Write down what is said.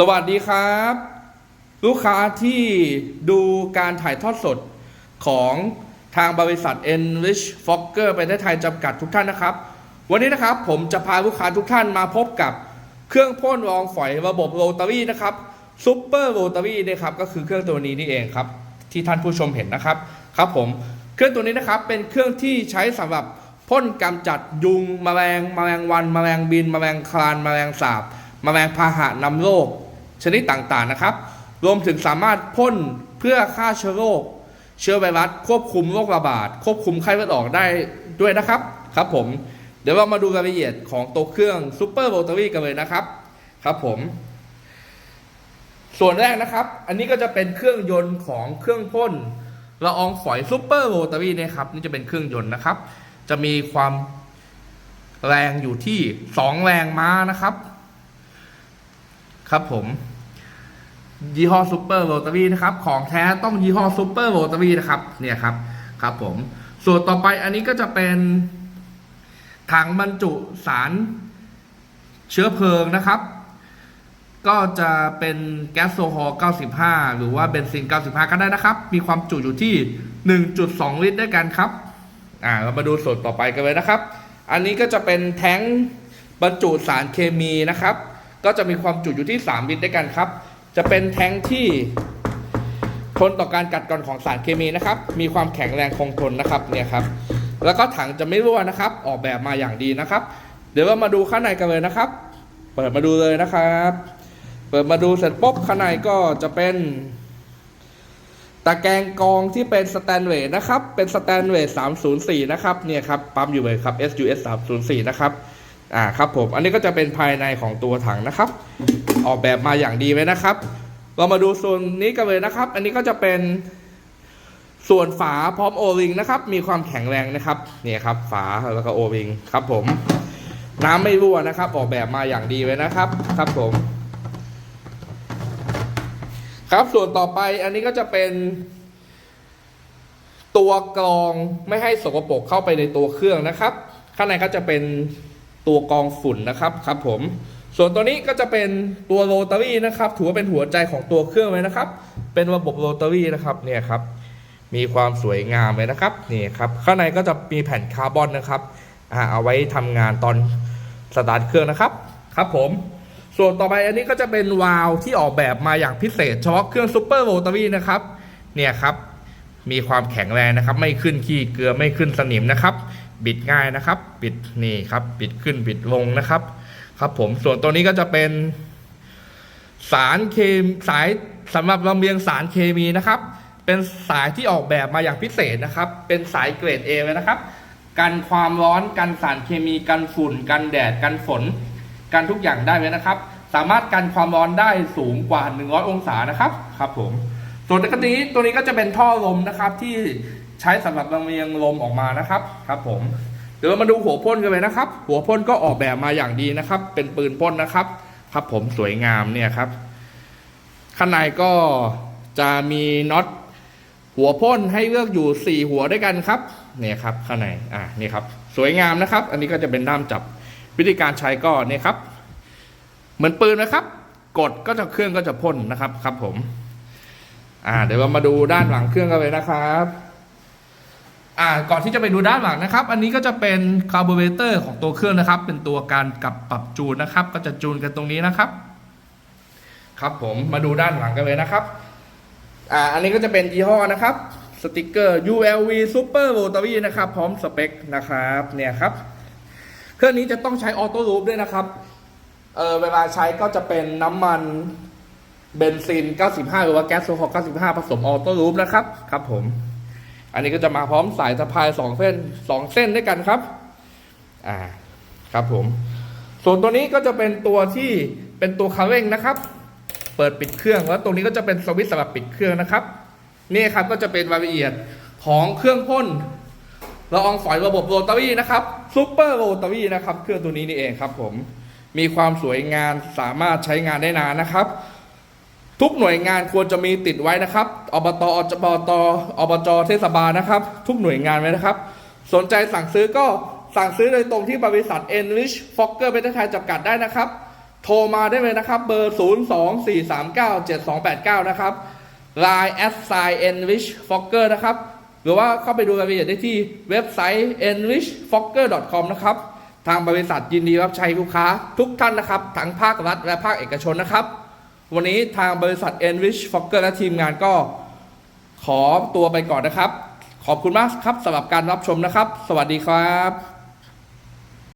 สวัสดีครับ ลูกค้าที่ดูการถ่ายทอดสดของทางบริษัท Enrich Fokker ประเทศไทยจำกัดทุกท่านนะครับ วันนี้นะครับผมจะพาลูกค้าทุกท่านมาพบกับเครื่องพ่นรองฝอยระบบโรตารี่นะครับซูเปอร์โรตารี่นะครับก็คือเครื่องตัวนี้นี่เองครับ ที่ท่านผู้ชมเห็นนะครับครับผมเครื่องตัวนี้นะครับเป็นเครื่องที่ใช้สำหรับพ่นกำจัดยุงแมลงแมลงวันแมลงบินแมลงคลานแมลงสาบแมลงพาหะนำโรค ชนิดต่างๆนะครับ รวมถึงสามารถพ่นเพื่อฆ่าเชื้อโรค เชื้อไวรัส ควบคุมโรคระบาด ควบคุมไข้เลือดออกได้ด้วยนะครับ ครับผม เดี๋ยวเรามาดูรายละเอียดของตัวเครื่องซูเปอร์โรตารี่กันเลยนะครับ ครับผม ส่วนแรกนะครับ อันนี้ก็จะเป็นเครื่องยนต์ของเครื่องพ่นละอองฝอยซูเปอร์โรตารี่นะครับนี่จะเป็นเครื่องยนต์นะครับ จะมีความแรงอยู่ที่ 2 แรงม้านะครับ ครับผมยี่ห้อซูเปอร์โรตารี่นะครับ ของแท้ต้องยี่ห้อซูเปอร์โรตารี่นะครับ เนี่ยครับ ครับผม ส่วนต่อไปอันนี้ก็จะเป็นถังบรรจุสารเชื้อเพลิงนะครับ ก็จะเป็นแก๊สโซฮอล์95 หรือว่าเบนซิน 95 ก็ได้นะครับ มีความจุอยู่ที่ 1.2 ลิตรด้วยกันครับ อ่า เรามาดูส่วนต่อไปกันเลยนะครับ อันนี้ก็จะเป็นแท้งบรรจุสารเคมีนะครับ ก็จะมีความจุอยู่ที่ 3 ลิตรด้วยกันครับ จะเป็นแท้งที่ทนต่อการกัดกร่อนของสารเคมีนะครับ มีความแข็งแรงคงทนนะครับเนี่ยครับ แล้วก็ถังจะไม่รั่วนะครับ ออกแบบมาอย่างดีนะครับ เดี๋ยวเรามาดูข้างในกันเลยนะครับ เปิดมาดูเลยนะครับ เปิดมาดูเสร็จปุ๊บข้างในก็จะเป็นตะแกรงกรองที่เป็นสแตนเลสนะครับ เป็นสแตนเลส304 นะครับ เนี่ยครับ ปั๊มอยู่เลยครับ SUS 304 นะครับ อ่าครับผมอันนี้ก็จะเป็นภายในของตัวถังนะครับ ออกแบบมาอย่างดีไว้นะครับ เรามาดูส่วนนี้กันเลยนะครับ อันนี้ก็จะเป็นส่วนฝาพร้อมโอริงนะครับ มีความแข็งแรงนะครับเนี่ยครับ ฝาแล้วก็โอริงครับผม น้ำไม่รั่วนะครับ ออกแบบมาอย่างดีไว้นะครับ ครับผม ครับส่วนต่อไปอันนี้ก็จะเป็น ตัวกรองไม่ให้สกปรกเข้าไปในตัวเครื่องนะครับ ข้างในก็จะเป็น ตัวกองฝุ่นนะครับครับผมส่วนตัวนี้ก็จะเป็นตัวโรตารี่นะครับถือว่าเป็นหัวใจของตัวเครื่องเลยนะครับ เป็นระบบโรตารี่นะครับเนี่ยครับมีความสวยงามเลยนะครับนี่ครับข้างในก็จะมีแผ่นคาร์บอนนะครับอ่าเอาไว้ทำงานตอนสตาร์ทเครื่องนะครับครับผมส่วนต่อไปอันนี้ก็จะเป็นวาล์วที่ออกแบบมาอย่างพิเศษเฉพาะเครื่องซูเปอร์โรตารี่นะครับเนี่ยครับมีความแข็งแรงนะครับ ไม่ขึ้นขี้เกลือไม่ขึ้นสนิมนะครับ บิดง่ายนะครับบิดนี่ครับบิดขึ้นบิดลงนะครับ ครับผมส่วนตัวนี้ก็จะเป็น สารเคมสายสำหรับลำเลียงสารเคมีนะครับ เป็นสายที่ออกแบบมาอย่างพิเศษนะครับ เป็นสายเกรด A เลยนะครับ กันความร้อนกันสารเคมีกันฝุ่น กันแดดกันฝน กันทุกอย่างได้เลยนะครับ สามารถกันความร้อนได้สูงกว่า 100 องศานะครับครับผมส่วนตัวนี้ตัวนี้ก็จะเป็นท่อลมนะครับที่ ใช้สำหรับลำเลียงลมออกมานะครับครับผมเดี๋ยวเรามาดูหัวพ่นกันเลยนะครับ หัวพ่นก็ออกแบบมาอย่างดีนะครับ เป็นปืนพ่นนะครับ ครับผมสวยงามเนี่ยครับ ข้างในก็จะมีน็อตหัวพ่นให้เลือกอยู่ 4 หัวด้วยกันครับเนี่ยครับข้างในอ่านี่ครับ สวยงามนะครับ อันนี้ก็จะเป็นด้ามจับวิธีการใช้ก็เนี่ยครับ เหมือนปืนนะครับ กดก็จะเครื่องก็จะพ่นนะครับครับผม อ่า เดี๋ยวเรามาดูด้านหลังเครื่องกันเลยนะครับ อ่าก่อนที่จะไปดูด้านหลังนะครับ อันนี้ก็จะเป็นคาร์บูเรเตอร์ของตัวเครื่องนะครับ เป็นตัวการกับปรับจูนนะครับ ก็จะจูนกันตรงนี้นะครับ ครับผมมาดูด้านหลังกันเลยนะครับอ่าอันนี้ก็จะเป็นยี่ห้อนะครับสติกเกอร์ ULV Super Rotary นะครับ พร้อมสเปคนะครับเนี่ยครับ เครื่องนี้จะต้องใช้ออโต้ลูปด้วยนะครับเออเวลาใช้ก็จะเป็นน้ำมันเบนซิน 95 หรือว่าแก๊สโซฮอล95 ผสมออโต้ลูปนะครับ ครับผม อันนี้ก็จะมาพร้อมสายสะพายสองเส้นสองเส้นด้วยกันครับ อ่า ครับผม ส่วนตัวนี้ก็จะเป็นตัวที่เป็นตัวคันเร่งนะครับ เปิดปิดเครื่อง แล้วตรงนี้ก็จะเป็นสวิตช์สำหรับปิดเครื่องนะครับ นี่ครับก็จะเป็นรายละเอียดของเครื่องพ่นละอองฝอยระบบโรตารี่นะครับซูเปอร์โรตารี่นะครับ เครื่องตัวนี้นี่เองครับผม มีความสวยงามสามารถใช้งานได้นานนะครับ ทุกหน่วยงานควรจะมีติดไว้นะครับอบตอจบตอบจเทศบาลนะครับ ทุกหน่วยงานไว้นะครับ สนใจสั่งซื้อก็สั่งซื้อโดยตรงที่บริษัท Enrich Fokker ประเทศไทยจำกัดได้นะครับ โทรมาได้เลยนะครับ เบอร์ 024397289 นะครับ Line at sign enrich fogger นะครับ หรือว่าเข้าไปดูรายละเอียดได้ที่เว็บไซต์ enrichfogger.com นะครับ ทางบริษัทยินดีรับใช้ลูกค้าทุกท่านนะครับ ทั้งภาครัฐและภาคเอกชนนะครับ วันนี้ทางบริษัท Enrich f o c k e r และทีมงานก็ขอตัวไปก่อนนะครับ ขอบคุณมากครับสำหรับการรับชมนะครับ สวัสดีครับ